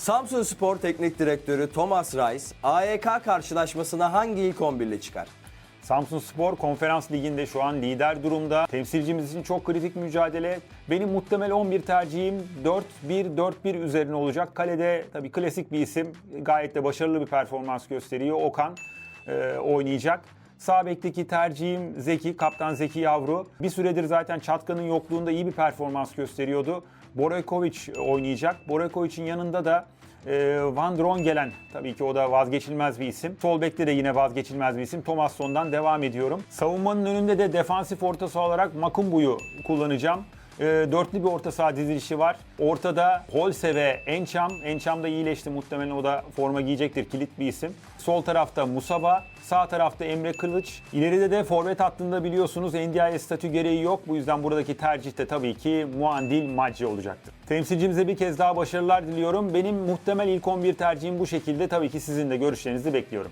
Samsun Spor Teknik Direktörü Thomas Reis, AYK karşılaşmasına hangi ilk 11 ile çıkar? Samsun Spor Konferans Ligi'nde şu an lider durumda. Temsilcimiz için çok kritik mücadele. Benim muhtemel 11 tercihim 4-1-4-1 üzerine olacak. Kalede tabii klasik bir isim. Gayet de başarılı bir performans gösteriyor. Okan e, oynayacak. Sağ bekteki tercihim Zeki, kaptan Zeki Yavru. Bir süredir zaten Çatka'nın yokluğunda iyi bir performans gösteriyordu. Boraykovic oynayacak. Boraykovic'in yanında da e, Van Drongelen tabii ki o da vazgeçilmez bir isim. Sol bekte de yine vazgeçilmez bir isim. Thomasson'dan devam ediyorum. Savunmanın önünde de defansif orta saha olarak Makumbu'yu kullanacağım. E, dörtlü bir orta saha dizilişi var. Ortada Holse ve Encham. Encham da iyileşti muhtemelen o da forma giyecektir. Kilit bir isim. Sol tarafta Musaba. Sağ tarafta Emre Kılıç. İleride de forvet hattında biliyorsunuz NDI'ye statü gereği yok. Bu yüzden buradaki tercih de tabii ki Muandil Macci olacaktır. Temsilcimize bir kez daha başarılar diliyorum. Benim muhtemel ilk 11 tercihim bu şekilde. Tabii ki sizin de görüşlerinizi bekliyorum.